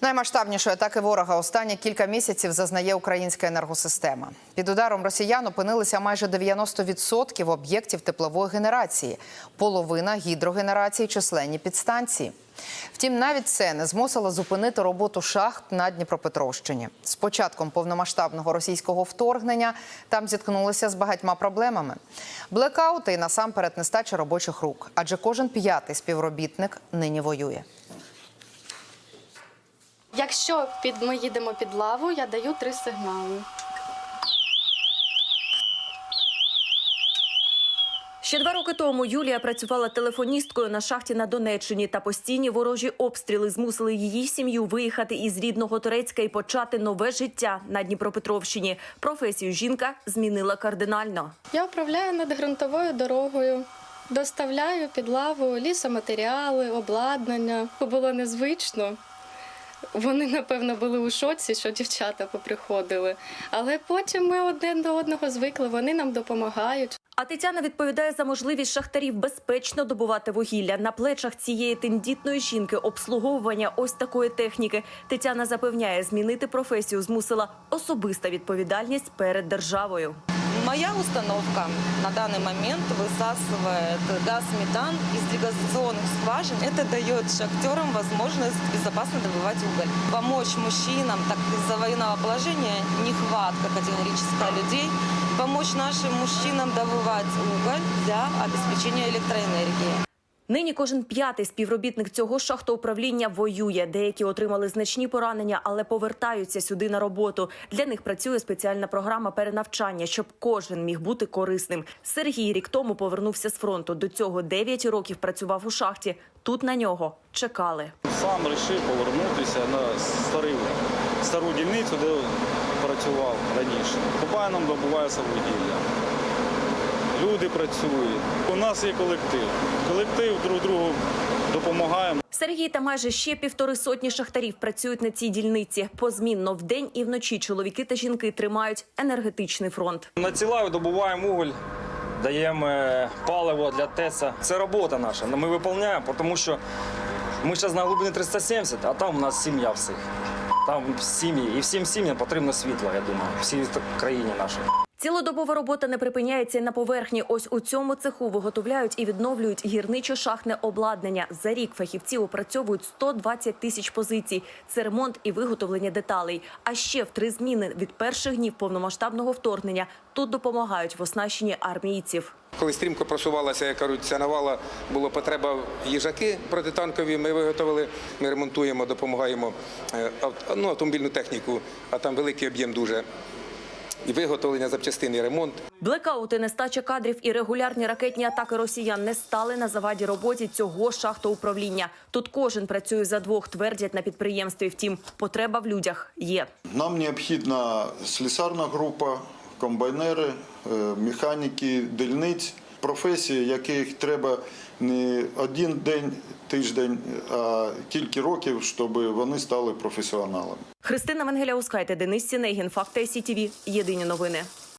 Наймасштабнішої атаки ворога останні кілька місяців зазнає українська енергосистема. Під ударом росіян опинилися майже 90% об'єктів теплової генерації, половина гідрогенерації, численні підстанції. Втім, навіть це не змусило зупинити роботу шахт на Дніпропетровщині. З початком повномасштабного російського вторгнення там зіткнулися з багатьма проблемами: блекаути і насамперед нестача робочих рук, адже кожен п'ятий співробітник нині воює. Якщо під ми їдемо під лаву, я даю три сигнали. Ще два роки тому Юлія працювала телефоністкою на шахті на Донеччині, та постійні ворожі обстріли змусили її сім'ю виїхати із рідного Торецька і почати нове життя на Дніпропетровщині. Професію жінка змінила кардинально. Я управляю над ґрунтовою дорогою, доставляю під лаву лісоматеріали, обладнання. Було незвично. Вони, напевно, були у шоці, що дівчата поприходили. Але потім ми один до одного звикли, вони нам допомагають. А Тетяна відповідає за можливість шахтарів безпечно добувати вугілля. На плечах цієї тендітної жінки обслуговування ось такої техніки. Тетяна запевняє, змінити професію змусила особиста відповідальність перед державою. Моя установка на данный момент высасывает газ метан из дегазационных скважин. Это дает шахтерам возможность безопасно добывать уголь. Помочь мужчинам, так из-за военного положения нехватка категорическая людей, помочь нашим мужчинам добывать уголь для обеспечения электроэнергии. Нині кожен п'ятий співробітник цього шахтоуправління воює. Деякі отримали значні поранення, але повертаються сюди на роботу. Для них працює спеціальна програма перенавчання, щоб кожен міг бути корисним. Сергій рік тому повернувся з фронту. До цього 9 років працював у шахті. Тут на нього чекали. Сам вирішив повернутися на старий, стару дільницю, де працював раніше. Комбайном добувається вугілля. Люди працюють. У нас є колектив. Колектив друг другу допомагаємо. Сергій та майже ще півтори сотні шахтарів працюють на цій дільниці. Позмінно вдень і вночі чоловіки та жінки тримають енергетичний фронт. На цілаю добуваємо уголь, даємо е, паливо для ТЕЦа. Це робота наша. Ми виконуємо, тому що ми зараз на глибині 370, а там у нас сім'я всіх. Там сім'ї. І всім сім'ям потрібно світло, я думаю, всій країні нашій. Цілодобова робота не припиняється на поверхні. Ось у цьому цеху виготовляють і відновлюють гірничо-шахтне обладнання. За рік фахівці опрацьовують 120 тисяч позицій. Це ремонт і виготовлення деталей. А ще в три зміни від перших днів повномасштабного вторгнення тут допомагають в оснащенні армійців. Коли стрімко просувалася, як кажуть, ця навала, була потреба їжаки протитанкові. Ми виготовили, ми ремонтуємо, допомагаємо е, ну, автомобільну техніку, а там великий об'єм дуже. І виготовлення запчастин, і ремонт. Блекаути, нестача кадрів і регулярні ракетні атаки росіян не стали на заваді роботі цього шахтоуправління. Тут кожен працює за двох, твердять на підприємстві. Втім, потреба в людях є. Нам необхідна слісарна група, комбайнери, е, механіки дільниць, професії, яких треба не один день, тиждень, а кілька років, щоб вони стали професіоналами. Христина Вангеля Ускайте, Денис Сінегін, Факти СІТВ. Єдині новини.